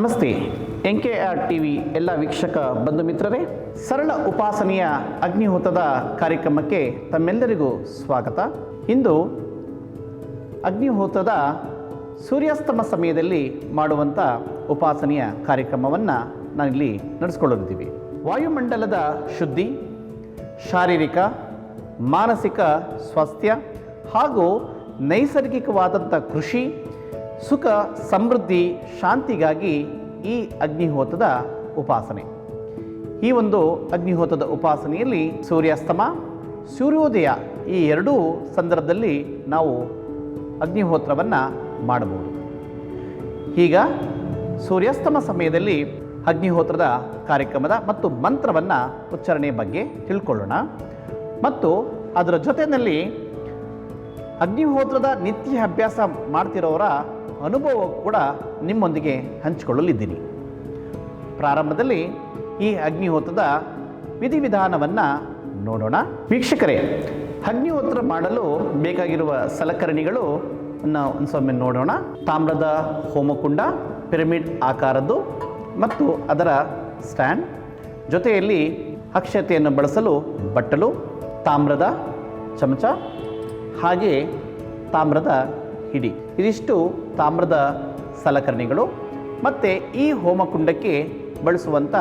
ನಮಸ್ತೆ. N K R T V ಎಲ್ಲ ವೀಕ್ಷಕ ಬಂಧು ಮಿತ್ರರೇ, ಸರಳ ಉಪಾಸನೆಯ ಅಗ್ನಿಹೋತದ ಕಾರ್ಯಕ್ರಮಕ್ಕೆ ತಮ್ಮೆಲ್ಲರಿಗೂ ಸ್ವಾಗತ. ಇಂದು ಅಗ್ನಿಹೋತದ ಸೂರ್ಯಾಸ್ತಮ ಸಮಯದಲ್ಲಿ ಮಾಡುವಂಥ ಉಪಾಸನೆಯ ಕಾರ್ಯಕ್ರಮವನ್ನು ನಾನಿಲ್ಲಿ ನಡೆಸ್ಕೊಳ್ಳಲಿದ್ದೀವಿ ವಾಯುಮಂಡಲದ ಶುದ್ಧಿ, ಶಾರೀರಿಕ, ಮಾನಸಿಕ ಸ್ವಾಸ್ಥ್ಯ ಹಾಗೂ ನೈಸರ್ಗಿಕವಾದಂಥ ಕೃಷಿ, ಸುಖ, ಸಮೃದ್ಧಿ, ಶಾಂತಿಗಾಗಿ ಈ ಅಗ್ನಿಹೋತದ ಉಪಾಸನೆ. ಈ ಒಂದು ಅಗ್ನಿಹೋತದ ಉಪಾಸನೆಯಲ್ಲಿ ಸೂರ್ಯಾಸ್ತಮ, ಸೂರ್ಯೋದಯ ಈ ಎರಡೂ ಸಂದರ್ಭದಲ್ಲಿ ನಾವು ಅಗ್ನಿಹೋತ್ರವನ್ನು ಮಾಡಬಹುದು. ಈಗ ಸೂರ್ಯಾಸ್ತಮ ಸಮಯದಲ್ಲಿ ಅಗ್ನಿಹೋತ್ರದ ಕಾರ್ಯಕ್ರಮದ ಮತ್ತು ಮಂತ್ರವನ್ನು ಉಚ್ಚಾರಣೆ ಬಗ್ಗೆ ತಿಳ್ಕೊಳ್ಳೋಣ. ಮತ್ತು ಅದರ ಜೊತೆಯಲ್ಲಿ ಅಗ್ನಿಹೋತ್ರದ ನಿತ್ಯ ಅಭ್ಯಾಸ ಮಾಡ್ತಿರೋರ ಅನುಭವ ಕೂಡ ನಿಮ್ಮೊಂದಿಗೆ ಹಂಚಿಕೊಳ್ಳಲಿದ್ದೀನಿ. ಪ್ರಾರಂಭದಲ್ಲಿ ಈ ಅಗ್ನಿಹೋತ್ರದ ವಿಧಿವಿಧಾನವನ್ನು ನೋಡೋಣ. ವೀಕ್ಷಕರೇ, ಅಗ್ನಿಹೋತ್ರ ಮಾಡಲು ಬೇಕಾಗಿರುವ ಸಲಕರಣೆಗಳು ಒಂದು ಸೊಮ್ಮೆ ನೋಡೋಣ. ತಾಮ್ರದ ಹೋಮಕುಂಡ, ಪಿರಮಿಡ್ ಆಕಾರದ್ದು ಮತ್ತು ಅದರ ಸ್ಟ್ಯಾಂಡ್. ಜೊತೆಯಲ್ಲಿ ಅಕ್ಷತೆಯನ್ನು ಬಳಸಲು ಬಟ್ಟಲು, ತಾಮ್ರದ ಚಮಚ, ಹಾಗೆ ತಾಮ್ರದ ಹಿಡಿ. ಇದಿಷ್ಟು ತಾಮ್ರದ ಸಲಕರಣೆಗಳು ಮತ್ತು ಈ ಹೋಮಕುಂಡಕ್ಕೆ ಬಳಸುವಂಥ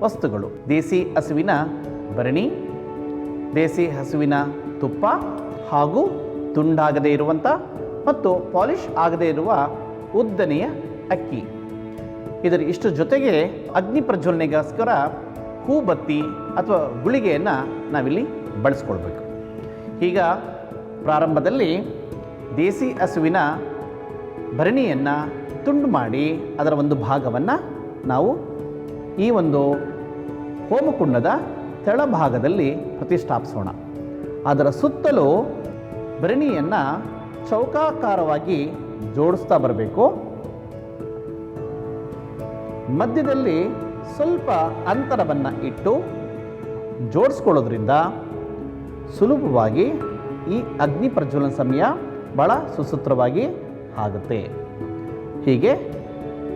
ವಸ್ತುಗಳು. ದೇಸಿ ಹಸುವಿನ ಭರಣಿ, ದೇಸಿ ಹಸುವಿನ ತುಪ್ಪ ಹಾಗೂ ತುಂಡಾಗದೇ ಇರುವಂಥ ಮತ್ತು ಪಾಲಿಷ್ ಆಗದೇ ಇರುವ ಉದ್ದನೆಯ ಅಕ್ಕಿ. ಇದರ ಇಷ್ಟು ಜೊತೆಗೆ ಅಗ್ನಿ ಪ್ರಜ್ವಲನೆಗೋಸ್ಕರ ಹೂಬತ್ತಿ ಅಥವಾ ಗುಳಿಗೆಯನ್ನು ನಾವಿಲ್ಲಿ ಬಳಸ್ಕೊಳ್ಬೇಕು. ಈಗ ಪ್ರಾರಂಭದಲ್ಲಿ ದೇಸಿ ಹಸುವಿನ ಭರಣಿಯನ್ನು ತುಂಡು ಮಾಡಿ ಅದರ ಒಂದು ಭಾಗವನ್ನು ನಾವು ಈ ಒಂದು ಹೋಮಕುಂಡದ ತೆಳಭಾಗದಲ್ಲಿ ಪ್ರತಿಷ್ಠಾಪಿಸೋಣ. ಅದರ ಸುತ್ತಲೂ ಭರಣಿಯನ್ನು ಚೌಕಾಕಾರವಾಗಿ ಜೋಡಿಸ್ತಾ ಬರಬೇಕು. ಮಧ್ಯದಲ್ಲಿ ಸ್ವಲ್ಪ ಅಂತರವನ್ನು ಇಟ್ಟು ಜೋಡಿಸ್ಕೊಳ್ಳೋದ್ರಿಂದ ಸುಲಭವಾಗಿ ಈ ಅಗ್ನಿ ಪ್ರಜ್ವಲನ ಸಮಯ ಭಾಳ ಸುಸೂತ್ರವಾಗಿ ಆಗುತ್ತೆ. ಹೀಗೆ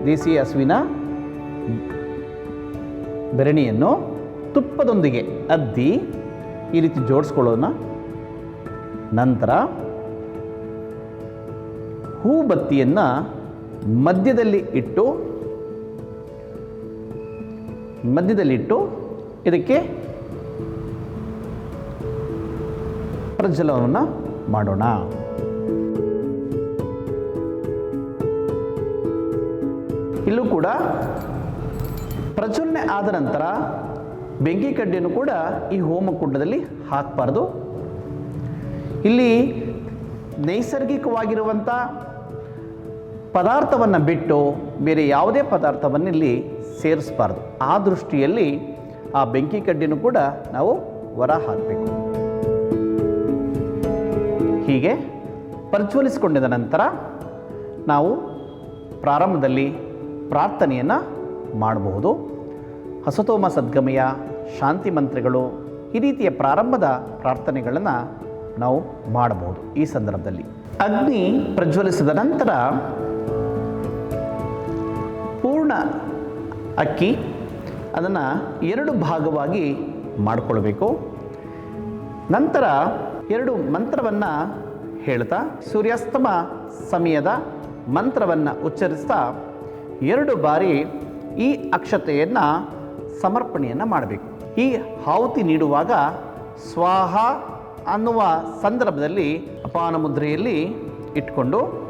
ದೇಸಿ ಹಸುವಿನ ಬೆರಣಿಯನ್ನು ತುಪ್ಪದೊಂದಿಗೆ ಅದ್ದಿ ಈ ರೀತಿ ಜೋಡಿಸ್ಕೊಳ್ಳೋಣ ನಂತರ ಹೂಬತ್ತಿಯನ್ನು ಮಧ್ಯದಲ್ಲಿ ಇಟ್ಟು ಮಧ್ಯದಲ್ಲಿಟ್ಟು ಇದಕ್ಕೆ ಪ್ರಜ್ವಲವನ್ನು ಮಾಡೋಣ. ಇಲ್ಲೂ ಕೂಡ ಪ್ರಜ್ವಲನೆ ಆದ ನಂತರ ಬೆಂಕಿ ಕಡ್ಡಿಯನ್ನು ಕೂಡ ಈ ಹೋಮಕುಂಡದಲ್ಲಿ ಹಾಕಬಾರ್ದು. ಇಲ್ಲಿ ನೈಸರ್ಗಿಕವಾಗಿರುವಂಥ ಪದಾರ್ಥವನ್ನು ಬಿಟ್ಟು ಬೇರೆ ಯಾವುದೇ ಪದಾರ್ಥವನ್ನು ಇಲ್ಲಿ ಸೇರಿಸಬಾರ್ದು. ಆ ದೃಷ್ಟಿಯಲ್ಲಿ ಆ ಬೆಂಕಿ ಕಡ್ಡಿನೂ ಕೂಡ ನಾವು ಹೊರ ಹಾಕಬೇಕು. ಹೀಗೆ ಪ್ರಜ್ವಲಿಸಿಕೊಂಡಿದ ನಂತರ ನಾವು ಪ್ರಾರಂಭದಲ್ಲಿ ಪ್ರಾರ್ಥನೆಯನ್ನು ಮಾಡಬಹುದು. ಹಸತೋಮ ಸದ್ಗಮಯ ಶಾಂತಿ ಮಂತ್ರಗಳು ಈ ರೀತಿಯ ಪ್ರಾರಂಭದ ಪ್ರಾರ್ಥನೆಗಳನ್ನು ನಾವು ಮಾಡಬಹುದು ಈ ಸಂದರ್ಭದಲ್ಲಿ. ಅಗ್ನಿ ಪ್ರಜ್ವಲಿಸಿದ ನಂತರ ಪೂರ್ಣ ಅಕ್ಕಿ ಅದನ್ನು ಎರಡು ಭಾಗವಾಗಿ ಮಾಡಿಕೊಳ್ಬೇಕು. ನಂತರ ಎರಡು ಮಂತ್ರವನ್ನು ಹೇಳ್ತಾ ಸೂರ್ಯಾಸ್ತಮ ಸಮಯದ ಮಂತ್ರವನ್ನು ಉಚ್ಚರಿಸ್ತಾ ಎರಡು ಬಾರಿ ಈ ಅಕ್ಷತೆಯನ್ನು ಸಮರ್ಪಣೆಯನ್ನು ಮಾಡಬೇಕು. ಈ ಆಹುತಿ ನೀಡುವಾಗ ಸ್ವಾಹ ಅನ್ನುವ ಸಂದರ್ಭದಲ್ಲಿ ಅಪಾನ ಮುದ್ರೆಯಲ್ಲಿ ಇಟ್ಕೊಂಡು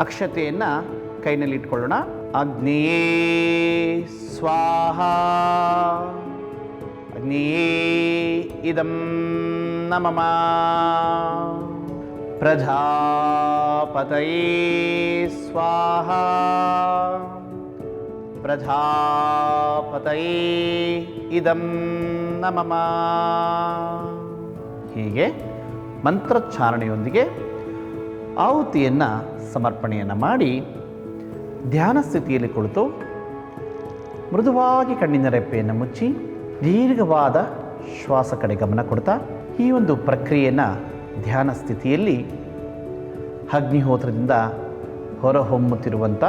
ಅಕ್ಷತೆಯನ್ನು ಕೈನಲ್ಲಿ ಇಟ್ಕೊಳ್ಳೋಣ. ಅಗ್ನಿಯೇ ಸ್ವಾಹ. ಅಗ್ನಿಯೇ ಇದಂ ನಮಮ ಪ್ರಜಾಪತಯೇ ಸ್ವಾಹ ಪ್ರಜಾಪತಯೇ ಇದಂ ನಮಮ ಹೀಗೆ ಮಂತ್ರೋಚ್ಚಾರಣೆಯೊಂದಿಗೆ ಆಹುತಿಯನ್ನು ಸಮರ್ಪಣೆಯನ್ನು ಮಾಡಿ ಧ್ಯಾನ ಸ್ಥಿತಿಯಲ್ಲಿ ಕುಳಿತು ಮೃದುವಾಗಿ ಕಣ್ಣಿನ ರೆಪ್ಪೆಯನ್ನು ಮುಚ್ಚಿ ದೀರ್ಘವಾದ ಶ್ವಾಸ ಕಡೆ ಗಮನ ಕೊಡ್ತಾ ಈ ಒಂದು ಪ್ರಕ್ರಿಯೆಯನ್ನು ಧ್ಯಾನ ಸ್ಥಿತಿಯಲ್ಲಿ ಅಗ್ನಿಹೋತ್ರದಿಂದ ಹೊರಹೊಮ್ಮುತ್ತಿರುವಂಥ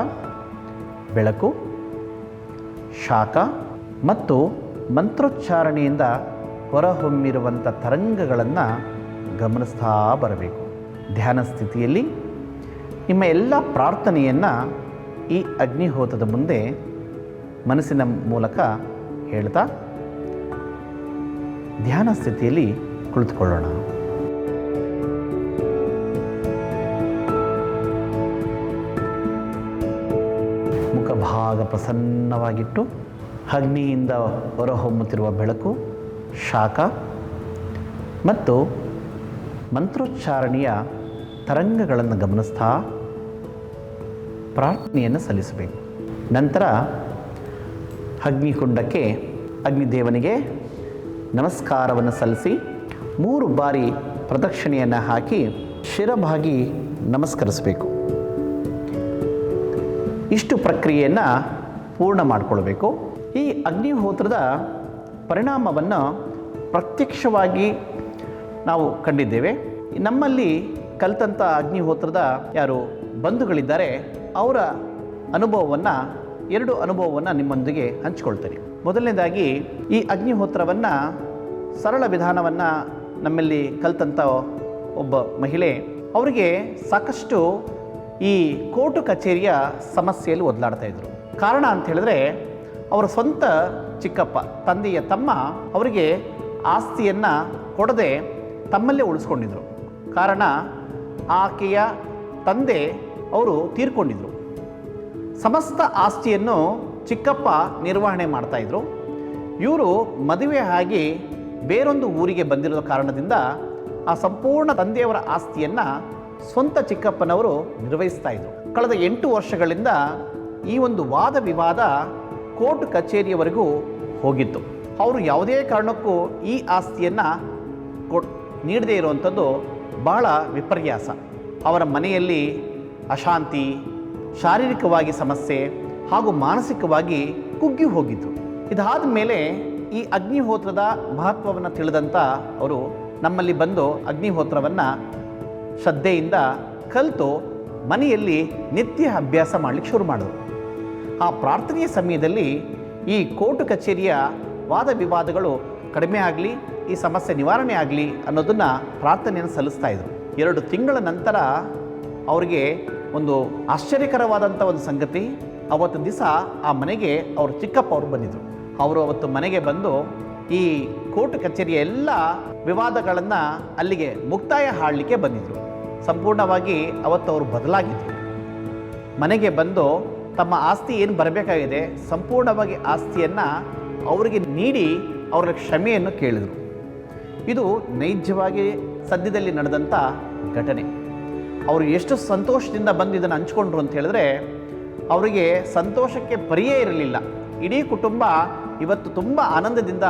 ಬೆಳಕು, ಶಾಖ ಮತ್ತು ಮಂತ್ರೋಚ್ಚಾರಣೆಯಿಂದ ಹೊರಹೊಮ್ಮಿರುವಂಥ ತರಂಗಗಳನ್ನು ಗಮನಿಸ್ತಾ ಬರಬೇಕು. ಧ್ಯಾನ ಸ್ಥಿತಿಯಲ್ಲಿ ನಿಮ್ಮ ಎಲ್ಲ ಪ್ರಾರ್ಥನೆಯನ್ನು ಈ ಅಗ್ನಿಹೋತದ ಮುಂದೆ ಮನಸ್ಸಿನ ಮೂಲಕ ಹೇಳ್ತಾ ಧ್ಯಾನ ಸ್ಥಿತಿಯಲ್ಲಿ ಕುಳಿತುಕೊಳ್ಳೋಣ. ಮುಖಭಾಗ ಪ್ರಸನ್ನವಾಗಿಟ್ಟು ಅಗ್ನಿಯಿಂದ ಹೊರಹೊಮ್ಮುತ್ತಿರುವ ಬೆಳಕು, ಶಾಖ ಮತ್ತು ಮಂತ್ರೋಚ್ಚಾರಣೆಯ ತರಂಗಗಳನ್ನು ಗಮನಿಸ್ತಾ ಪ್ರಾರ್ಥನೆಯನ್ನು ಸಲ್ಲಿಸಬೇಕು. ನಂತರ ಅಗ್ನಿಕುಂಡಕ್ಕೆ ಅಗ್ನಿದೇವನಿಗೆ ನಮಸ್ಕಾರವನ್ನು ಸಲ್ಲಿಸಿ ಮೂರು ಬಾರಿ ಪ್ರದಕ್ಷಿಣೆಯನ್ನು ಹಾಕಿ ಶಿರಭಾಗಿ ನಮಸ್ಕರಿಸಬೇಕು. ಇಷ್ಟು ಪ್ರಕ್ರಿಯೆಯನ್ನು ಪೂರ್ಣ ಮಾಡಿಕೊಳ್ಬೇಕು. ಈ ಅಗ್ನಿಹೋತ್ರದ ಪರಿಣಾಮವನ್ನು ಪ್ರತ್ಯಕ್ಷವಾಗಿ ನಾವು ಕಂಡಿದ್ದೇವೆ. ನಮ್ಮಲ್ಲಿ ಕಲಿತಂಥ ಅಗ್ನಿಹೋತ್ರದ ಯಾರು ಬಂಧುಗಳಿದ್ದಾರೆ, ಅವರ ಅನುಭವವನ್ನು, ಎರಡು ಅನುಭವವನ್ನು ನಿಮ್ಮೊಂದಿಗೆ ಹಂಚಿಕೊಳ್ತೇನೆ. ಮೊದಲನೇದಾಗಿ, ಈ ಅಗ್ನಿಹೋತ್ರವನ್ನು ಸರಳ ವಿಧಾನವನ್ನು ನಮ್ಮಲ್ಲಿ ಕಲಿತಂಥ ಒಬ್ಬ ಮಹಿಳೆ, ಅವರಿಗೆ ಸಾಕಷ್ಟು ಈ ಕೋರ್ಟು ಕಚೇರಿಯ ಸಮಸ್ಯೆಯಲ್ಲಿ ಒದಲಾಡ್ತಾ ಇದ್ರು. ಕಾರಣ ಅಂತ ಹೇಳಿದ್ರೆ, ಅವರ ಸ್ವಂತ ಚಿಕ್ಕಪ್ಪ, ತಂದೆಯ ತಮ್ಮ ಅವರಿಗೆ ಆಸ್ತಿಯನ್ನು ಕೊಡದೆ ತಮ್ಮಲ್ಲೇ ಉಳಿಸ್ಕೊಂಡಿದ್ರು. ಕಾರಣ, ಆಕೆಯ ತಂದೆ ಅವರು ತೀರ್ಕೊಂಡಿದ್ರು. ಸಮಸ್ತ ಆಸ್ತಿಯನ್ನು ಚಿಕ್ಕಪ್ಪ ನಿರ್ವಹಣೆ ಮಾಡ್ತಾಯಿದ್ರು ಇವರು ಮದುವೆ ಆಗಿ ಬೇರೊಂದು ಊರಿಗೆ ಬಂದಿರೋ ಕಾರಣದಿಂದ ಆ ಸಂಪೂರ್ಣ ತಂದೆಯವರ ಆಸ್ತಿಯನ್ನು ಸ್ವಂತ ಚಿಕ್ಕಪ್ಪನವರು ನಿರ್ವಹಿಸ್ತಾ ಇದ್ರು. ಕಳೆದ ಎಂಟು ವರ್ಷಗಳಿಂದ ಈ ಒಂದು ವಾದ ವಿವಾದ ಕೋರ್ಟ್ ಕಚೇರಿಯವರೆಗೂ ಹೋಗಿತ್ತು. ಅವರು ಯಾವುದೇ ಕಾರಣಕ್ಕೂ ಈ ಆಸ್ತಿಯನ್ನು ಕೊಟ್ ನೀಡದೇ ಇರುವಂಥದ್ದು ಬಹಳ ವಿಪರ್ಯಾಸ. ಅವರ ಮನೆಯಲ್ಲಿ ಅಶಾಂತಿ, ಶಾರೀರಿಕವಾಗಿ ಸಮಸ್ಯೆ ಹಾಗೂ ಮಾನಸಿಕವಾಗಿ ಕುಗ್ಗಿ ಹೋಗಿದ್ದು ಇದಾದ ಮೇಲೆ ಈ ಅಗ್ನಿಹೋತ್ರದ ಮಹತ್ವವನ್ನು ತಿಳಿದಂಥ ಅವರು ನಮ್ಮಲ್ಲಿ ಬಂದು ಅಗ್ನಿಹೋತ್ರವನ್ನು ಶ್ರದ್ಧೆಯಿಂದ ಕಲಿತು ಮನೆಯಲ್ಲಿ ನಿತ್ಯ ಅಭ್ಯಾಸ ಮಾಡಲಿಕ್ಕೆ ಶುರು ಮಾಡಿದ್ರು. ಆ ಪ್ರಾರ್ಥನೆಯ ಸಮಯದಲ್ಲಿ ಈ ಕೋರ್ಟ್ ಕಚೇರಿಯ ವಾದ ವಿವಾದಗಳು ಕಡಿಮೆ ಆಗಲಿ, ಈ ಸಮಸ್ಯೆ ನಿವಾರಣೆ ಆಗಲಿ ಅನ್ನೋದನ್ನು ಪ್ರಾರ್ಥನೆಯನ್ನು ಸಲ್ಲಿಸ್ತಾ ಇದ್ರು. ಎರಡು ತಿಂಗಳ ನಂತರ ಅವರಿಗೆ ಒಂದು ಆಶ್ಚರ್ಯಕರವಾದಂಥ ಒಂದು ಸಂಗತಿ, ಅವತ್ತು ದಿವಸ ಆ ಮನೆಗೆ ಅವ್ರ ಚಿಕ್ಕಪ್ಪ ಅವರು ಬಂದಿದ್ದರು ಅವರು ಅವತ್ತು ಮನೆಗೆ ಬಂದು ಈ ಕೋರ್ಟ್ ಕಚೇರಿಯ ಎಲ್ಲ ವಿವಾದಗಳನ್ನು ಅಲ್ಲಿಗೆ ಮುಕ್ತಾಯ ಹಾಡಲಿಕ್ಕೆ ಬಂದಿದ್ದರು ಸಂಪೂರ್ಣವಾಗಿ ಅವತ್ತು ಅವರು ಬದಲಾಗಿದ್ದರು ಮನೆಗೆ ಬಂದು ತಮ್ಮ ಆಸ್ತಿ ಏನು ಬರಬೇಕಾಗಿದೆ, ಸಂಪೂರ್ಣವಾಗಿ ಆಸ್ತಿಯನ್ನು ಅವರಿಗೆ ನೀಡಿ ಅವರ ಕ್ಷಮೆಯನ್ನು ಕೇಳಿದರು. ಇದು ನೈಜವಾಗಿ ಸದ್ಯದಲ್ಲಿ ನಡೆದಂಥ ಘಟನೆ. ಅವರು ಎಷ್ಟು ಸಂತೋಷದಿಂದ ಬಂದು ಇದನ್ನು ಹಂಚ್ಕೊಂಡ್ರು ಅಂತ ಹೇಳಿದ್ರೆ, ಅವರಿಗೆ ಸಂತೋಷಕ್ಕೆ ಪರಿಯೇ ಇರಲಿಲ್ಲ. ಇಡೀ ಕುಟುಂಬ ಇವತ್ತು ತುಂಬ ಆನಂದದಿಂದ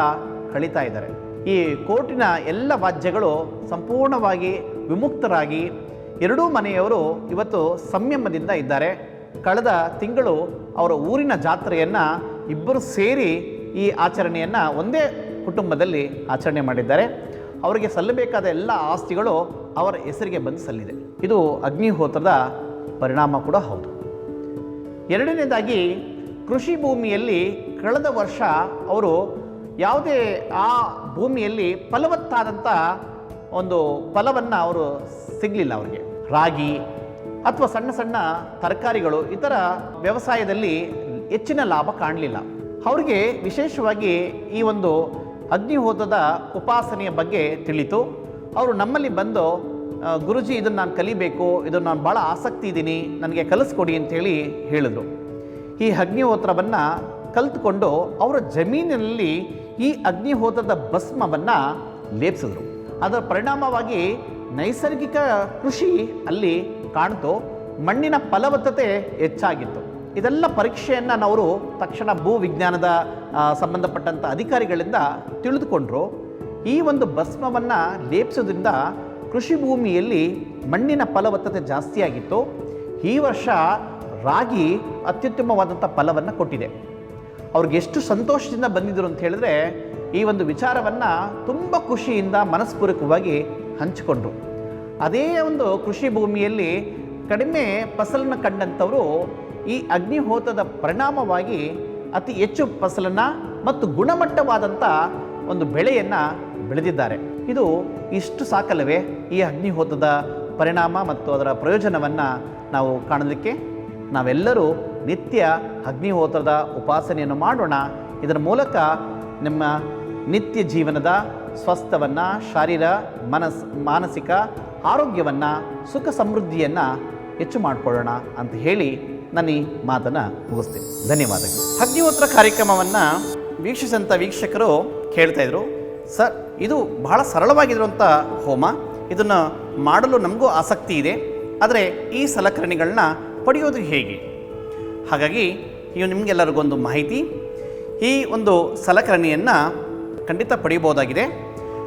ಕಳೀತಾ ಇದ್ದಾರೆ. ಈ ಕೋರ್ಟಿನ ಎಲ್ಲ ವಾದ್ಯಗಳು ಸಂಪೂರ್ಣವಾಗಿ ವಿಮುಕ್ತರಾಗಿ ಎರಡೂ ಮನೆಯವರು ಇವತ್ತು ಸಂಯಮದಿಂದ ಇದ್ದಾರೆ. ಕಳೆದ ತಿಂಗಳು ಅವರ ಊರಿನ ಜಾತ್ರೆಯನ್ನು ಇಬ್ಬರು ಸೇರಿ ಈ ಆಚರಣೆಯನ್ನು ಒಂದೇ ಕುಟುಂಬದಲ್ಲಿ ಆಚರಣೆ ಮಾಡಿದ್ದಾರೆ. ಅವರಿಗೆ ಸಲ್ಲಬೇಕಾದ ಎಲ್ಲ ಆಸ್ತಿಗಳು ಅವರ ಹೆಸರಿಗೆ ಬಂದು ಸಲ್ಲಿದೆ. ಇದು ಅಗ್ನಿಹೋತ್ರದ ಪರಿಣಾಮ ಕೂಡ ಹೌದು. ಎರಡನೇದಾಗಿ ಕೃಷಿ ಭೂಮಿಯಲ್ಲಿ ಕಳೆದ ವರ್ಷ ಅವರು ಯಾವುದೇ ಆ ಭೂಮಿಯಲ್ಲಿ ಫಲವತ್ತಾದಂಥ ಒಂದು ಫಲವನ್ನು ಅವರು ಸಿಗಲಿಲ್ಲ ಅವರಿಗೆ. ರಾಗಿ ಅಥವಾ ಸಣ್ಣ ಸಣ್ಣ ತರಕಾರಿಗಳು ಇತರ ವ್ಯವಸಾಯದಲ್ಲಿ ಹೆಚ್ಚಿನ ಲಾಭ ಕಾಣಲಿಲ್ಲ. ಅವ್ರಿಗೆ ವಿಶೇಷವಾಗಿ ಈ ಒಂದು ಅಗ್ನಿಹೋತದ ಉಪಾಸನೆಯ ಬಗ್ಗೆ ತಿಳಿತು. ಅವರು ನಮ್ಮಲ್ಲಿ ಬಂದು ಗುರುಜಿ ಇದನ್ನು ನಾನು ಕಲಿಬೇಕು, ಇದನ್ನು ನಾನು ಭಾಳ ಆಸಕ್ತಿ ಇದ್ದೀನಿ ನನಗೆ ಕಲಿಸ್ಕೊಡಿ ಅಂತೇಳಿ ಹೇಳಿದರು. ಈ ಅಗ್ನಿಹೋತ್ರವನ್ನು ಕಲಿತುಕೊಂಡು ಅವರ ಜಮೀನಿನಲ್ಲಿ ಈ ಅಗ್ನಿಹೋತ್ರದ ಭಸ್ಮವನ್ನು ಲೇಪಿಸಿದ್ರು. ಅದರ ಪರಿಣಾಮವಾಗಿ ನೈಸರ್ಗಿಕ ಕೃಷಿ ಅಲ್ಲಿ ಕಾಣ್ತು, ಮಣ್ಣಿನ ಫಲವತ್ತತೆ ಹೆಚ್ಚಾಗಿತ್ತು. ಇದೆಲ್ಲ ಪರೀಕ್ಷೆಯನ್ನು ನಾವು ತಕ್ಷಣ ಭೂ ವಿಜ್ಞಾನದ ಸಂಬಂಧಪಟ್ಟಂಥ ಅಧಿಕಾರಿಗಳಿಂದ ತಿಳಿದುಕೊಂಡ್ರು. ಈ ಒಂದು ಭಸ್ಮವನ್ನು ಲೇಪಿಸೋದ್ರಿಂದ ಕೃಷಿ ಭೂಮಿಯಲ್ಲಿ ಮಣ್ಣಿನ ಫಲವತ್ತತೆ ಜಾಸ್ತಿಯಾಗಿತ್ತು. ಈ ವರ್ಷ ರಾಗಿ ಅತ್ಯುತ್ತಮವಾದಂಥ ಫಲವನ್ನು ಕೊಟ್ಟಿದೆ. ಅವ್ರಿಗೆ ಎಷ್ಟು ಸಂತೋಷದಿಂದ ಬಂದಿದ್ರು ಅಂತ ಹೇಳಿದ್ರೆ, ಈ ಒಂದು ವಿಚಾರವನ್ನು ತುಂಬ ಖುಷಿಯಿಂದ ಮನಸ್ಪೂರ್ವಕವಾಗಿ ಹಂಚಿಕೊಂಡ್ರು. ಅದೇ ಒಂದು ಕೃಷಿ ಭೂಮಿಯಲ್ಲಿ ಕಡಿಮೆ ಫಸಲನ್ನು ಕಂಡಂಥವರು ಈ ಅಗ್ನಿಹೋತದ ಪರಿಣಾಮವಾಗಿ ಅತಿ ಹೆಚ್ಚು ಫಸಲನ್ನು ಮತ್ತು ಗುಣಮಟ್ಟವಾದಂಥ ಒಂದು ಬೆಳೆಯನ್ನು ಬೆಳೆದಿದ್ದಾರೆ. ಇದು ಇಷ್ಟು ಸಾಕಲ್ಲವೇ ಈ ಅಗ್ನಿಹೋತದ ಪರಿಣಾಮ ಮತ್ತು ಅದರ ಪ್ರಯೋಜನವನ್ನು ನಾವು ಕಾಣಲಿಕ್ಕೆ? ನಾವೆಲ್ಲರೂ ನಿತ್ಯ ಅಗ್ನಿಹೋತ್ರದ ಉಪಾಸನೆಯನ್ನು ಮಾಡೋಣ. ಇದರ ಮೂಲಕ ನಿಮ್ಮ ನಿತ್ಯ ಜೀವನದ ಸ್ವಸ್ಥವನ್ನು, ಶಾರೀರ, ಮನಸ್, ಮಾನಸಿಕ ಆರೋಗ್ಯವನ್ನು, ಸುಖ ಸಮೃದ್ಧಿಯನ್ನು ಹೆಚ್ಚು ಮಾಡಿಕೊಳ್ಳೋಣ ಅಂತ ಹೇಳಿ ನಾನು ಈ ಮಾತನ್ನು ಮುಗಿಸ್ತೀನಿ. ಧನ್ಯವಾದಗಳು. ಅಗ್ನಿಹೋತ್ರ ಕಾರ್ಯಕ್ರಮವನ್ನು ವೀಕ್ಷಿಸಿದಂಥ ವೀಕ್ಷಕರು ಕೇಳ್ತಾ ಇದ್ರು, ಸರ್, ಇದು ಬಹಳ ಸರಳವಾಗಿರುವಂಥ ಹೋಮ. ಇದನ್ನು ಮಾಡಲು ನಮಗೂ ಆಸಕ್ತಿ ಇದೆ. ಆದರೆ ಈ ಸಲಕರಣೆಗಳನ್ನ ಪಡೆಯೋದು ಹೇಗೆ? ಹಾಗಾಗಿ ಇವು ನಿಮಗೆಲ್ಲರಿಗೊಂದು ಮಾಹಿತಿ. ಈ ಒಂದು ಸಲಕರಣೆಯನ್ನು ಖಂಡಿತ ಪಡೆಯಬಹುದಾಗಿದೆ.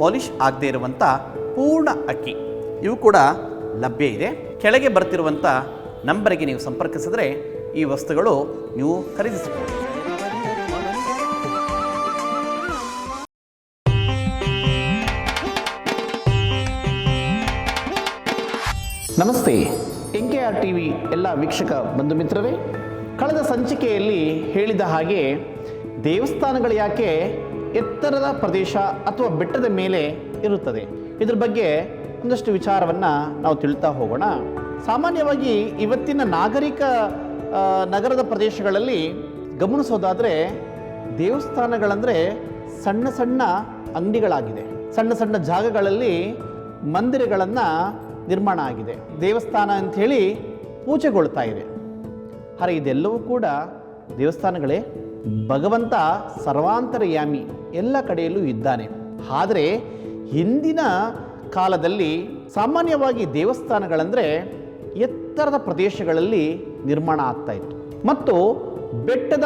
ಪಾಲಿಷ್ ಆಗದೇ ಇರುವಂಥ ಪೂರ್ಣ ಅಕ್ಕಿ. ಇವು ಕೂಡ ಲಭ್ಯ ಇದೆ. ಕೆಳಗೆ ಬರ್ತಿರುವಂಥ ನಂಬರಿಗೆ ನೀವು ಸಂಪರ್ಕಿಸಿದ್ರೆ ಈ ವಸ್ತುಗಳು ನೀವು ಖರೀದಿಸಬಹುದು. ನಮಸ್ತೆ. N K R T V ಎಲ್ಲ ವೀಕ್ಷಕ ಬಂಧು ಮಿತ್ರರೇ, ಕಳೆದ ಸಂಚಿಕೆಯಲ್ಲಿ ಹೇಳಿದ ಹಾಗೆ ದೇವಸ್ಥಾನಗಳು ಯಾಕೆ ಎತ್ತರದ ಪ್ರದೇಶ ಅಥವಾ ಬೆಟ್ಟದ ಮೇಲೆ ಇರುತ್ತದೆ. ಇದ್ರ ಬಗ್ಗೆ ಒಂದಷ್ಟು ವಿಚಾರವನ್ನು ನಾವು ತಿಳಿತಾ ಹೋಗೋಣ. ಸಾಮಾನ್ಯವಾಗಿ ಇವತ್ತಿನ ನಾಗರಿಕ ನಗರದ ಪ್ರದೇಶಗಳಲ್ಲಿ ಗಮನಿಸೋದಾದರೆ ದೇವಸ್ಥಾನಗಳಂದರೆ ಸಣ್ಣ ಸಣ್ಣ ಅಂಗಡಿಗಳಾಗಿದೆ. ಸಣ್ಣ ಸಣ್ಣ ಜಾಗಗಳಲ್ಲಿ ಮಂದಿರಗಳನ್ನು ನಿರ್ಮಾಣ ಆಗಿದೆ. ದೇವಸ್ಥಾನ ಅಂಥೇಳಿ ಪೂಜೆಗೊಳ್ತಾ ಇದೆ. ಆದರೆ ಇದೆಲ್ಲವೂ ಕೂಡ ದೇವಸ್ಥಾನಗಳೇ ಭಗವಂತ ಸರ್ವಾಂತರ್ಯಾಮಿ ಎಲ್ಲ ಕಡೆಯಲ್ಲೂ ಇದ್ದಾನೆ. ಆದರೆ ಹಿಂದಿನ ಕಾಲದಲ್ಲಿ ಸಾಮಾನ್ಯವಾಗಿ ದೇವಸ್ಥಾನಗಳಂದರೆ ಎತ್ತರದ ಪ್ರದೇಶಗಳಲ್ಲಿ ನಿರ್ಮಾಣ ಆಗ್ತಾ ಇತ್ತು. ಮತ್ತು ಬೆಟ್ಟದ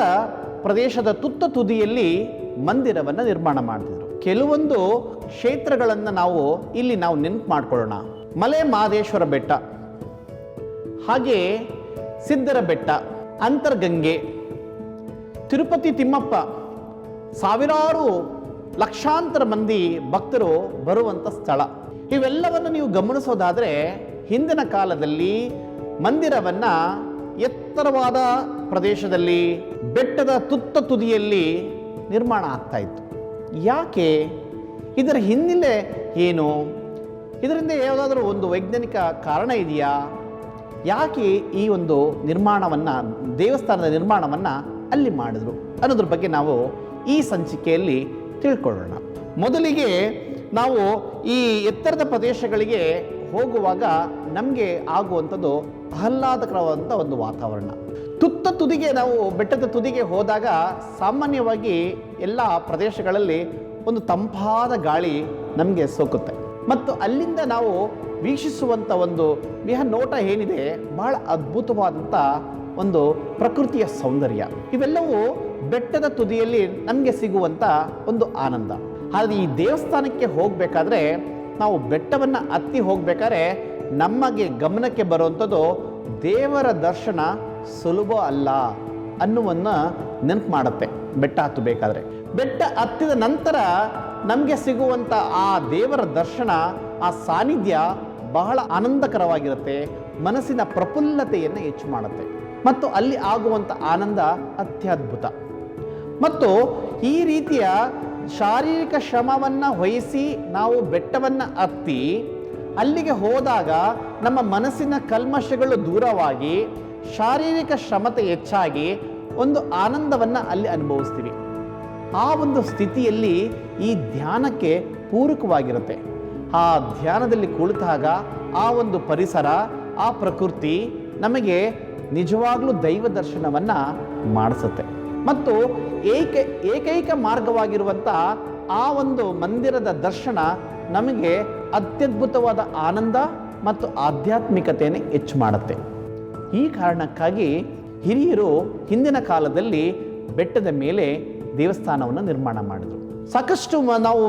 ಪ್ರದೇಶದ ತುತ್ತ ತುದಿಯಲ್ಲಿ ಮಂದಿರವನ್ನು ನಿರ್ಮಾಣ ಮಾಡ್ತಿದ್ರು. ಕೆಲವೊಂದು ಕ್ಷೇತ್ರಗಳನ್ನು ನಾವು ಇಲ್ಲಿ ನಾವು ನೆನಪು ಮಾಡಿಕೊಳ್ಳೋಣ. ಮಲೆ ಮಹದೇಶ್ವರ ಬೆಟ್ಟ, ಹಾಗೆ ಸಿದ್ಧರ ಬೆಟ್ಟ, ಅಂತರ್ಗಂಗೆ ತಿರುಪತಿ ತಿಮ್ಮಪ್ಪ ಸಾವಿರಾರು ಲಕ್ಷಾಂತರ ಮಂದಿ ಭಕ್ತರು ಬರುವಂಥ ಸ್ಥಳ. ಇವೆಲ್ಲವನ್ನು ನೀವು ಗಮನಿಸೋದಾದರೆ ಹಿಂದಿನ ಕಾಲದಲ್ಲಿ ಮಂದಿರವನ್ನು ಎತ್ತರವಾದ ಪ್ರದೇಶದಲ್ಲಿ, ಬೆಟ್ಟದ ತುತ್ತ ತುದಿಯಲ್ಲಿ ನಿರ್ಮಾಣ ಆಗ್ತಾ ಇತ್ತು. ಯಾಕೆ? ಇದರ ಹಿನ್ನೆಲೆ ಏನು? ಇದರಿಂದ ಯಾವುದಾದ್ರೂ ಒಂದು ವೈಜ್ಞಾನಿಕ ಕಾರಣ ಇದೆಯಾ? ಯಾಕೆ ಈ ಒಂದು ನಿರ್ಮಾಣವನ್ನು, ದೇವಸ್ಥಾನದ ನಿರ್ಮಾಣವನ್ನು ಅಲ್ಲಿ ಮಾಡಿದ್ರು. ಅನ್ನೋದ್ರ ಬಗ್ಗೆ ನಾವು ಈ ಸಂಚಿಕೆಯಲ್ಲಿ ತಿಳ್ಕೊಳ್ಳೋಣ. ಮೊದಲಿಗೆ ನಾವು ಈ ಎತ್ತರದ ಪ್ರದೇಶಗಳಿಗೆ ಹೋಗುವಾಗ ನಮಗೆ ಆಗುವಂಥದ್ದು ಆಹ್ಲಾದಕರವಾದಂಥ ಒಂದು ವಾತಾವರಣ. ತುತ್ತ ತುದಿಗೆ ನಾವು ಬೆಟ್ಟದ ತುದಿಗೆ ಹೋದಾಗ ಸಾಮಾನ್ಯವಾಗಿ ಎಲ್ಲ ಪ್ರದೇಶಗಳಲ್ಲಿ ಒಂದು ತಂಪಾದ ಗಾಳಿ ನಮಗೆ ಸೋಕುತ್ತೆ. ಮತ್ತು ಅಲ್ಲಿಂದ ನಾವು ವೀಕ್ಷಿಸುವಂಥ ಒಂದು ವಿಹ ನೋಟ ಏನಿದೆ, ಬಹಳ ಅದ್ಭುತವಾದಂಥ ಒಂದು ಪ್ರಕೃತಿಯ ಸೌಂದರ್ಯ. ಇವೆಲ್ಲವೂ ಬೆಟ್ಟದ ತುದಿಯಲ್ಲಿ ನಮಗೆ ಸಿಗುವಂಥ ಒಂದು ಆನಂದ. ಆದರೆ ಈ ದೇವಸ್ಥಾನಕ್ಕೆ ಹೋಗಬೇಕಾದ್ರೆ ನಾವು ಬೆಟ್ಟವನ್ನು ಹತ್ತಿ ಹೋಗಬೇಕಾದ್ರೆ ನಮಗೆ ಗಮನಕ್ಕೆ ಬರುವಂಥದ್ದು ದೇವರ ದರ್ಶನ ಸುಲಭ ಅಲ್ಲ ಅನ್ನುವನ್ನ ನೆನಪು ಮಾಡುತ್ತೆ ಬೆಟ್ಟ ಹತ್ತಬೇಕಾದ್ರೆ. ಬೆಟ್ಟ ಹತ್ತಿದ ನಂತರ ನಮಗೆ ಸಿಗುವಂಥ ಆ ದೇವರ ದರ್ಶನ, ಆ ಸಾನ್ನಿಧ್ಯ ಬಹಳ ಆನಂದಕರವಾಗಿರುತ್ತೆ, ಮನಸ್ಸಿನ ಪ್ರಫುಲ್ಲತೆಯನ್ನು ಹೆಚ್ಚು ಮಾಡುತ್ತೆ. ಮತ್ತು ಅಲ್ಲಿ ಆಗುವಂಥ ಆನಂದ ಅತ್ಯದ್ಭುತ. ಮತ್ತು ಈ ರೀತಿಯ ಶಾರೀರಿಕ ಶ್ರಮವನ್ನು ವಹಿಸಿ ನಾವು ಬೆಟ್ಟವನ್ನು ಹತ್ತಿ, ಅಲ್ಲಿಗೆ ಹೋದಾಗ ನಮ್ಮ ಮನಸ್ಸಿನ ಕಲ್ಮಶಗಳು ದೂರವಾಗಿ, ಶಾರೀರಿಕ ಶ್ರಮತೆ ಹೆಚ್ಚಾಗಿ ಒಂದು ಆನಂದವನ್ನು ಅಲ್ಲಿ ಅನುಭವಿಸ್ತೀವಿ. ಆ ಒಂದು ಸ್ಥಿತಿಯಲ್ಲಿ ಈ ಧ್ಯಾನಕ್ಕೆ ಪೂರಕವಾಗಿರುತ್ತೆ. ಆ ಧ್ಯಾನದಲ್ಲಿ ಕುಳಿತಾಗ ಆ ಒಂದು ಪರಿಸರ, ಆ ಪ್ರಕೃತಿ ನಮಗೆ ನಿಜವಾಗ್ಲೂ ದೈವ ದರ್ಶನವನ್ನು ಮಾಡಿಸುತ್ತೆ. ಮತ್ತು ಏಕ, ಏಕೈಕ ಮಾರ್ಗವಾಗಿರುವಂಥ ಆ ಒಂದು ಮಂದಿರದ ದರ್ಶನ ನಮಗೆ ಅತ್ಯದ್ಭುತವಾದ ಆನಂದ ಮತ್ತು ಆಧ್ಯಾತ್ಮಿಕತೆಯನ್ನು ಹೆಚ್ಚು ಮಾಡುತ್ತೆ. ಈ ಕಾರಣಕ್ಕಾಗಿ ಹಿರಿಯರು ಹಿಂದಿನ ಕಾಲದಲ್ಲಿ ಬೆಟ್ಟದ ಮೇಲೆ ದೇವಸ್ಥಾನವನ್ನು ನಿರ್ಮಾಣ ಮಾಡಿದರು. ಸಾಕಷ್ಟು ನಾವು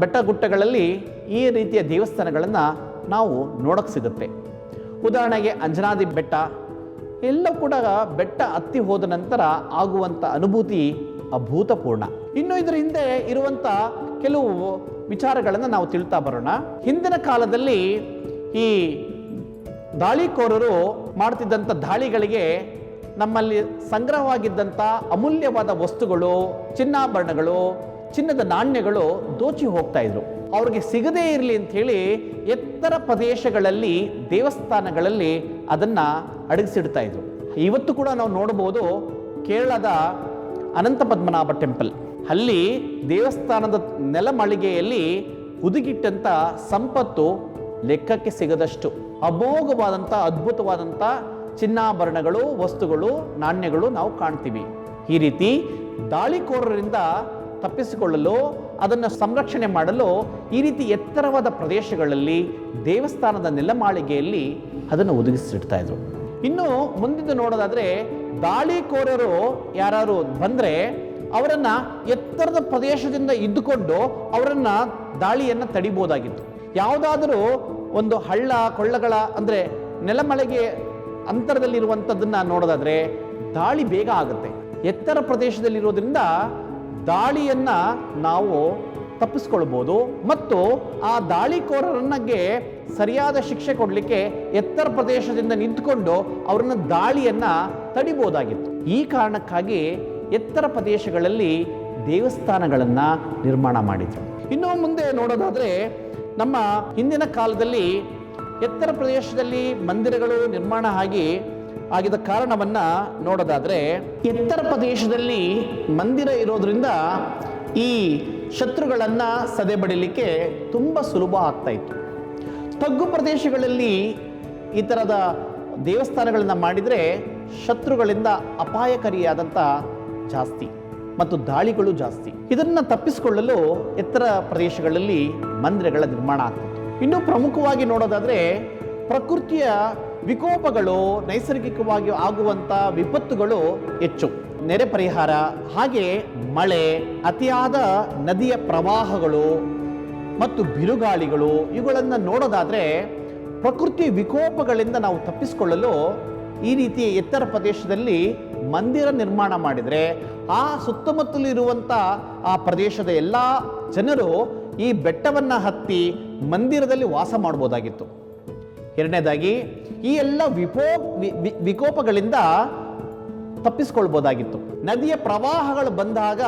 ಬೆಟ್ಟ ಗುಟ್ಟಗಳಲ್ಲಿ ಈ ರೀತಿಯ ದೇವಸ್ಥಾನಗಳನ್ನು ನಾವು ನೋಡೋಕ್ಕೆ ಸಿಗುತ್ತೆ. ಉದಾಹರಣೆಗೆ ಅಂಜನಾದಿ ಬೆಟ್ಟ ಎಲ್ಲ ಕೂಡ ಬೆಟ್ಟ ಹತ್ತಿ ಹೋದ ನಂತರ ಆಗುವಂಥ ಅನುಭೂತಿ ಅಭೂತಪೂರ್ಣ. ಇನ್ನು ಇದರ ಹಿಂದೆ ಇರುವಂಥ ಕೆಲವು ವಿಚಾರಗಳನ್ನು ನಾವು ತಿಳ್ತಾ ಬರೋಣ. ಹಿಂದಿನ ಕಾಲದಲ್ಲಿ ಈ ದಾಳಿಕೋರರು ಮಾಡ್ತಿದ್ದಂಥ ದಾಳಿಗಳಿಗೆ ನಮ್ಮಲ್ಲಿ ಸಂಗ್ರಹವಾಗಿದ್ದಂಥ ಅಮೂಲ್ಯವಾದ ವಸ್ತುಗಳು, ಚಿನ್ನಾಭರಣಗಳು, ಚಿನ್ನದ ನಾಣ್ಯಗಳು ದೋಚಿ ಹೋಗ್ತಾ ಇದ್ರು. ಅವ್ರಿಗೆ ಸಿಗದೇ ಇರಲಿ ಅಂತ ಹೇಳಿ ಎತ್ತರ ಪ್ರದೇಶಗಳಲ್ಲಿ ದೇವಸ್ಥಾನಗಳಲ್ಲಿ ಅದನ್ನು ಅಡಗಿಸಿಡ್ತಾ ಇದ್ರು. ಇವತ್ತು ಕೂಡ ನಾವು ನೋಡಬಹುದು ಕೇರಳದ ಅನಂತ ಪದ್ಮನಾಭ ಟೆಂಪಲ್. ಅಲ್ಲಿ ದೇವಸ್ಥಾನದ ನೆಲಮಳಿಗೆಯಲ್ಲಿ ಹುದುಗಿಟ್ಟಂಥ ಸಂಪತ್ತು ಲೆಕ್ಕಕ್ಕೆ ಸಿಗದಷ್ಟು. ಅಮೋಘವಾದಂಥ ಅದ್ಭುತವಾದಂಥ ಚಿನ್ನಾಭರಣಗಳು, ವಸ್ತುಗಳು, ನಾಣ್ಯಗಳು ನಾವು ಕಾಣ್ತೀವಿ. ಈ ರೀತಿ ದಾಳಿಕೋರರಿಂದ ತಪ್ಪಿಸಿಕೊಳ್ಳಲು ಅದನ್ನು ಸಂರಕ್ಷಣೆ ಮಾಡಲು ಈ ರೀತಿ ಎತ್ತರವಾದ ಪ್ರದೇಶಗಳಲ್ಲಿ ದೇವಸ್ಥಾನದ ನೆಲಮಾಳಿಗೆಯಲ್ಲಿ ಅದನ್ನು ಒದಗಿಸಿಡ್ತಾ ಇದ್ರು. ಇನ್ನು ಮುಂದಿನ ನೋಡೋದಾದರೆ ದಾಳಿಕೋರರು ಯಾರು ಬಂದ್ರೆ ಅವರನ್ನು ಎತ್ತರದ ಪ್ರದೇಶದಿಂದ ಇದ್ದುಕೊಂಡು ಅವರನ್ನು ದಾಳಿಯನ್ನು ತಡಿಬಹುದಾಗಿತ್ತು ಯಾವುದಾದರೂ ಒಂದು ಹಳ್ಳ, ಕೊಳ್ಳಗಳ ಅಂದ್ರೆ ನೆಲಮಳೆಗೆ ಅಂತರದಲ್ಲಿರುವಂಥದ್ದನ್ನು ನೋಡೋದಾದ್ರೆ ದಾಳಿ ಬೇಗ ಆಗುತ್ತೆ. ಎತ್ತರ ಪ್ರದೇಶದಲ್ಲಿರೋದ್ರಿಂದ ದಾಳಿಯನ್ನ ನಾವು ತಪ್ಪಿಸ್ಕೊಳ್ಬೋದು ಮತ್ತು ಆ ದಾಳಿಕೋರರನ್ನಗೆ ಸರಿಯಾದ ಶಿಕ್ಷೆ ಕೊಡಲಿಕ್ಕೆ ಎತ್ತರ ಪ್ರದೇಶದಿಂದ ನಿಂತ್ಕೊಂಡು ಅವರನ್ನು ದಾಳಿಯನ್ನು ತಡಿಬೋದಾಗಿತ್ತು. ಈ ಕಾರಣಕ್ಕಾಗಿ ಎತ್ತರ ಪ್ರದೇಶಗಳಲ್ಲಿ ದೇವಸ್ಥಾನಗಳನ್ನು ನಿರ್ಮಾಣ ಮಾಡಿದರು. ಇನ್ನು ಮುಂದೆ ನೋಡೋದಾದರೆ ನಮ್ಮ ಹಿಂದಿನ ಕಾಲದಲ್ಲಿ ಎತ್ತರ ಪ್ರದೇಶದಲ್ಲಿ ಮಂದಿರಗಳು ನಿರ್ಮಾಣ ಆಗಿ ಆಗಿದ ಕಾರಣವನ್ನ ನೋಡೋದಾದ್ರೆ ಎತ್ತರ ಪ್ರದೇಶದಲ್ಲಿ ಮಂದಿರ ಇರೋದ್ರಿಂದ ಈ ಶತ್ರುಗಳನ್ನ ಸದೆಬಡಿಲಿಕ್ಕೆ ತುಂಬ ಸುಲಭ ಆಗ್ತಾ ಇತ್ತು. ತಗ್ಗು ಪ್ರದೇಶಗಳಲ್ಲಿ ಈ ಥರದ ದೇವಸ್ಥಾನಗಳನ್ನು ಮಾಡಿದರೆ ಶತ್ರುಗಳಿಂದ ಅಪಾಯಕಾರಿಯಾದಂಥ ಜಾಸ್ತಿ ಮತ್ತು ದಾಳಿಗಳು ಜಾಸ್ತಿ. ಇದನ್ನು ತಪ್ಪಿಸಿಕೊಳ್ಳಲು ಎತ್ತರ ಪ್ರದೇಶಗಳಲ್ಲಿ ಮಂದಿರಗಳ ನಿರ್ಮಾಣ ಆಗ್ತಿತ್ತು. ಇನ್ನು ಪ್ರಮುಖವಾಗಿ ನೋಡೋದಾದ್ರೆ ಪ್ರಕೃತಿಯ ವಿಕೋಪಗಳು ನೈಸರ್ಗಿಕವಾಗಿ ಆಗುವಂಥ ವಿಪತ್ತುಗಳು ಹೆಚ್ಚು. ನೆರೆ ಪರಿಹಾರ, ಹಾಗೆ ಮಳೆ, ಅತಿಯಾದ ನದಿಯ ಪ್ರವಾಹಗಳು ಮತ್ತು ಬಿರುಗಾಳಿಗಳು, ಇವುಗಳನ್ನು ನೋಡೋದಾದರೆ ಪ್ರಕೃತಿ ವಿಕೋಪಗಳಿಂದ ನಾವು ತಪ್ಪಿಸಿಕೊಳ್ಳಲು ಈ ರೀತಿ ಎತ್ತರ ಪ್ರದೇಶದಲ್ಲಿ ಮಂದಿರ ನಿರ್ಮಾಣ ಮಾಡಿದರೆ, ಆ ಸುತ್ತಮುತ್ತಲಿರುವಂಥ ಆ ಪ್ರದೇಶದ ಎಲ್ಲ ಜನರು ಈ ಬೆಟ್ಟವನ್ನು ಹತ್ತಿ ಮಂದಿರದಲ್ಲಿ ವಾಸ ಮಾಡ್ಬೋದಾಗಿತ್ತು. ಎರಡನೇದಾಗಿ, ಈ ಎಲ್ಲ ವಿಪೋ ವಿಕೋಪಗಳಿಂದ ತಪ್ಪಿಸ್ಕೊಳ್ಬೋದಾಗಿತ್ತು. ನದಿಯ ಪ್ರವಾಹಗಳು ಬಂದಾಗ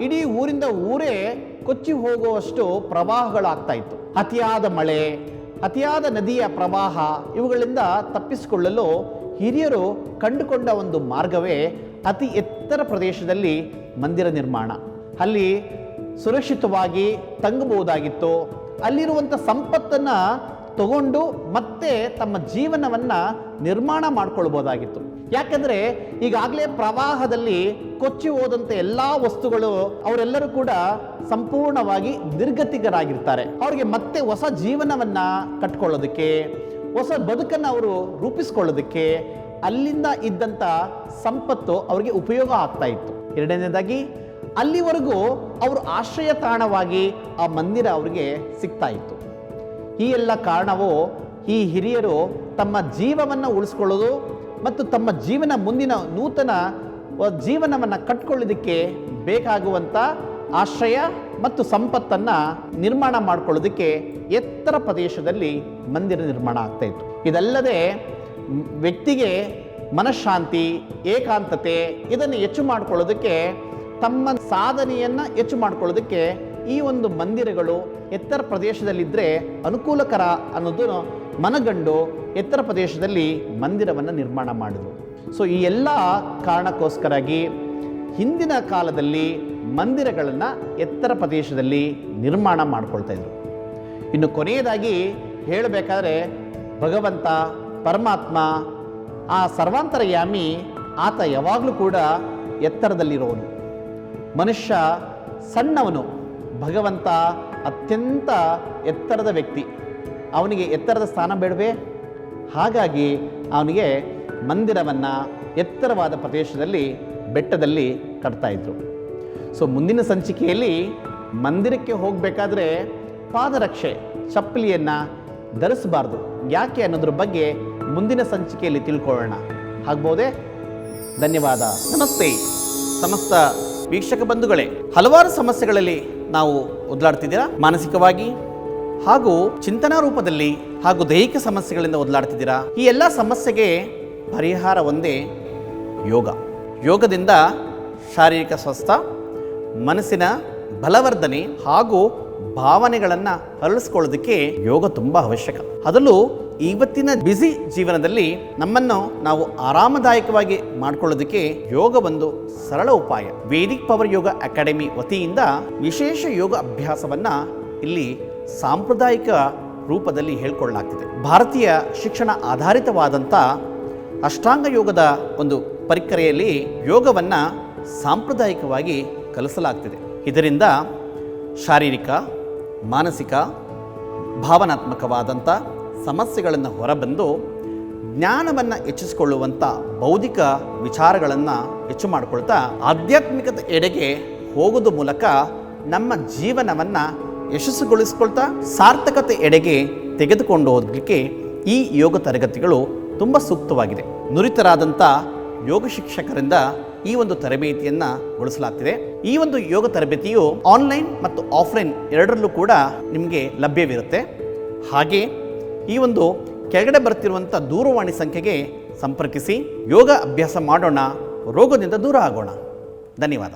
ಇಡೀ ಊರಿಂದ ಊರೇ ಕೊಚ್ಚಿ ಹೋಗುವಷ್ಟು ಪ್ರವಾಹಗಳಾಗ್ತಾ ಇತ್ತು ಅತಿಯಾದ ಮಳೆ, ಅತಿಯಾದ ನದಿಯ ಪ್ರವಾಹ ಇವುಗಳಿಂದ ತಪ್ಪಿಸಿಕೊಳ್ಳಲು ಹಿರಿಯರು ಕಂಡುಕೊಂಡ ಒಂದು ಮಾರ್ಗವೇ ಅತಿ ಎತ್ತರ ಪ್ರದೇಶದಲ್ಲಿ ಮಂದಿರ ನಿರ್ಮಾಣ. ಅಲ್ಲಿ ಸುರಕ್ಷಿತವಾಗಿ ತಂಗಬಹುದಾಗಿತ್ತು. ಅಲ್ಲಿರುವಂಥ ಸಂಪತ್ತನ್ನು ತಗೊಂಡು ಮತ್ತೆ ತಮ್ಮ ಜೀವನವನ್ನ ನಿರ್ಮಾಣ ಮಾಡ್ಕೊಳ್ಬೋದಾಗಿತ್ತು. ಯಾಕಂದ್ರೆ ಈಗಾಗಲೇ ಪ್ರವಾಹದಲ್ಲಿ ಕೊಚ್ಚಿ ಹೋದಂಥ ಎಲ್ಲಾ ವಸ್ತುಗಳು ಅವರೆಲ್ಲರೂ ಕೂಡ ಸಂಪೂರ್ಣವಾಗಿ ನಿರ್ಗತಿಕರಾಗಿರ್ತಾರೆ. ಅವರಿಗೆ ಮತ್ತೆ ಹೊಸ ಜೀವನವನ್ನ ಕಟ್ಕೊಳ್ಳೋದಕ್ಕೆ, ಹೊಸ ಬದುಕನ್ನು ಅವರು ರೂಪಿಸ್ಕೊಳ್ಳೋದಕ್ಕೆ ಅಲ್ಲಿಂದ ಇದ್ದಂಥ ಸಂಪತ್ತು ಅವರಿಗೆ ಉಪಯೋಗ ಆಗ್ತಾ ಇತ್ತು. ಎರಡನೇದಾಗಿ, ಅಲ್ಲಿವರೆಗೂ ಅವರು ಆಶ್ರಯ ತಾಣವಾಗಿ ಆ ಮಂದಿರ ಅವರಿಗೆ ಸಿಗ್ತಾ ಇತ್ತು. ಈ ಎಲ್ಲ ಕಾರಣವು ಈ ಹಿರಿಯರು ತಮ್ಮ ಜೀವವನ್ನು ಉಳಿಸ್ಕೊಳ್ಳೋದು ಮತ್ತು ತಮ್ಮ ಜೀವನ ಮುಂದಿನ ನೂತನ ಜೀವನವನ್ನು ಕಟ್ಕೊಳ್ಳೋದಕ್ಕೆ ಬೇಕಾಗುವಂಥ ಆಶ್ರಯ ಮತ್ತು ಸಂಪತ್ತನ್ನು ನಿರ್ಮಾಣ ಮಾಡಿಕೊಳ್ಳೋದಕ್ಕೆ ಎತ್ತರ ಪ್ರದೇಶದಲ್ಲಿ ಮಂದಿರ ನಿರ್ಮಾಣ ಆಗ್ತಾ ಇತ್ತು. ಇದಲ್ಲದೆ ವ್ಯಕ್ತಿಗೆ ಮನಃಶಾಂತಿ, ಏಕಾಂತತೆ ಇದನ್ನು ಹೆಚ್ಚು ಮಾಡ್ಕೊಳ್ಳೋದಕ್ಕೆ ತಮ್ಮ ಸಾಧನೆಯನ್ನು ಹೆಚ್ಚು ಮಾಡ್ಕೊಳ್ಳೋದಕ್ಕೆ ಈ ಒಂದು ಮಂದಿರಗಳು ಎತ್ತರ ಪ್ರದೇಶದಲ್ಲಿದ್ದರೆ ಅನುಕೂಲಕರ ಅನ್ನೋದು ಮನಗಂಡು ಎತ್ತರ ಪ್ರದೇಶದಲ್ಲಿ ಮಂದಿರವನ್ನು ನಿರ್ಮಾಣ ಮಾಡಿದರು. ಸೊ ಈ ಎಲ್ಲ ಕಾರಣಕ್ಕೋಸ್ಕರಾಗಿ ಹಿಂದಿನ ಕಾಲದಲ್ಲಿ ಮಂದಿರಗಳನ್ನು ಎತ್ತರ ಪ್ರದೇಶದಲ್ಲಿ ನಿರ್ಮಾಣ ಮಾಡ್ಕೊಳ್ತಾ ಇದ್ರು. ಇನ್ನು ಕೊನೆಯದಾಗಿ ಹೇಳಬೇಕಾದ್ರೆ ಭಗವಂತ, ಪರಮಾತ್ಮ, ಆ ಸರ್ವಾಂತರಯಾಮಿ ಆತ ಯಾವಾಗಲೂ ಕೂಡ ಎತ್ತರದಲ್ಲಿರೋನು. ಮನುಷ್ಯ ಸಣ್ಣವನು. ಭಗವಂತ ಅತ್ಯಂತ ಎತ್ತರದ ವ್ಯಕ್ತಿ. ಅವನಿಗೆ ಎತ್ತರದ ಸ್ಥಾನ ಬೇಡವೇ? ಹಾಗಾಗಿ ಅವನಿಗೆ ಮಂದಿರವನ್ನು ಎತ್ತರವಾದ ಪ್ರದೇಶದಲ್ಲಿ, ಬೆಟ್ಟದಲ್ಲಿ ಕಟ್ತಾಯಿದ್ರು ಸೊ ಮುಂದಿನ ಸಂಚಿಕೆಯಲ್ಲಿ ಮಂದಿರಕ್ಕೆ ಹೋಗಬೇಕಾದ್ರೆ ಪಾದರಕ್ಷೆ, ಚಪ್ಪಲಿಯನ್ನು ಧರಿಸಬಾರ್ದು. ಯಾಕೆ ಅನ್ನೋದ್ರ ಬಗ್ಗೆ ಮುಂದಿನ ಸಂಚಿಕೆಯಲ್ಲಿ ತಿಳ್ಕೊಳ್ಳೋಣ. ಆಗ್ಬೋದೇ? ಧನ್ಯವಾದ. ನಮಸ್ತೆ. ಸಮಸ್ತ ವೀಕ್ಷಕ ಬಂಧುಗಳೇ, ಹಲವಾರು ಸಮಸ್ಯೆಗಳಲ್ಲಿ ನಾವು ಒದಲಾಡ್ತಿದ್ದೀರಾ ಮಾನಸಿಕವಾಗಿ? ಹಾಗೂ ಚಿಂತನಾ ರೂಪದಲ್ಲಿ ಹಾಗೂ ದೈಹಿಕ ಸಮಸ್ಯೆಗಳಿಂದ ಒದಲಾಡ್ತಿದ್ದೀರಾ ಈ ಎಲ್ಲ ಸಮಸ್ಯೆಗೆ ಪರಿಹಾರ ಒಂದೇ ಯೋಗ. ಯೋಗದಿಂದ ಶಾರೀರಿಕ ಸ್ವಸ್ಥ, ಮನಸ್ಸಿನ ಬಲವರ್ಧನೆ ಹಾಗೂ ಭಾವನೆಗಳನ್ನು ಅರಳಿಸ್ಕೊಳ್ಳೋದಕ್ಕೆ ಯೋಗ ತುಂಬ ಅವಶ್ಯಕ. ಅದರಲ್ಲೂ ಇವತ್ತಿನ ಬ್ಯುಸಿ ಜೀವನದಲ್ಲಿ ನಮ್ಮನ್ನು ನಾವು ಆರಾಮದಾಯಕವಾಗಿ ಮಾಡಿಕೊಳ್ಳೋದಕ್ಕೆ ಯೋಗ ಒಂದು ಸರಳ ಉಪಾಯ. ವೇದಿಕ್ ಪವರ್ ಯೋಗ ಅಕಾಡೆಮಿ ವತಿಯಿಂದ ವಿಶೇಷ ಯೋಗ ಅಭ್ಯಾಸವನ್ನ ಇಲ್ಲಿ ಸಾಂಪ್ರದಾಯಿಕ ರೂಪದಲ್ಲಿ ಹೇಳ್ಕೊಳ್ಳಲಾಗ್ತಿದೆ. ಭಾರತೀಯ ಶಿಕ್ಷಣ ಆಧಾರಿತವಾದಂಥ ಅಷ್ಟಾಂಗ ಯೋಗದ ಒಂದು ಪರಿಕರೆಯಲ್ಲಿ ಯೋಗವನ್ನು ಸಾಂಪ್ರದಾಯಿಕವಾಗಿ ಕಲಿಸಲಾಗ್ತಿದೆ. ಇದರಿಂದ ಶಾರೀರಿಕ, ಮಾನಸಿಕ ಭಾವನಾತ್ಮಕವಾದಂಥ ಸಮಸ್ಯೆಗಳನ್ನು ಹೊರಬಂದು ಜ್ಞಾನವನ್ನು ಹೆಚ್ಚಿಸಿಕೊಳ್ಳುವಂಥ ಬೌದ್ಧಿಕ ವಿಚಾರಗಳನ್ನು ಹೆಚ್ಚು ಮಾಡಿಕೊಳ್ತಾ ಆಧ್ಯಾತ್ಮಿಕತೆ ಎಡೆಗೆ ಹೋಗೋದು ಮೂಲಕ ನಮ್ಮ ಜೀವನವನ್ನು ಯಶಸ್ಸುಗೊಳಿಸ್ಕೊಳ್ತಾ ಸಾರ್ಥಕತೆ ಎಡೆಗೆ ತೆಗೆದುಕೊಂಡು ಹೋಗಲಿಕ್ಕೆ ಈ ಯೋಗ ತರಗತಿಗಳು ತುಂಬ ಸೂಕ್ತವಾಗಿದೆ. ನುರಿತರಾದಂಥ ಯೋಗ ಶಿಕ್ಷಕರಿಂದ ಈ ಒಂದು ತರಬೇತಿಯನ್ನು ಗೊಳಿಸಲಾಗ್ತಿದೆ ಈ ಒಂದು ಯೋಗ ತರಬೇತಿಯು ಆನ್ಲೈನ್ ಮತ್ತು ಆಫ್ಲೈನ್ ಎರಡರಲ್ಲೂ ಕೂಡ ನಿಮಗೆ ಲಭ್ಯವಿರುತ್ತೆ. ಹಾಗೆ ಈ ಒಂದು ಕೆಳಗಡೆ ಬರ್ತಿರುವಂಥ ದೂರವಾಣಿ ಸಂಖ್ಯೆಗೆ ಸಂಪರ್ಕಿಸಿ ಯೋಗ ಅಭ್ಯಾಸ ಮಾಡೋಣ ರೋಗದಿಂದ ದೂರ ಆಗೋಣ. ಧನ್ಯವಾದ.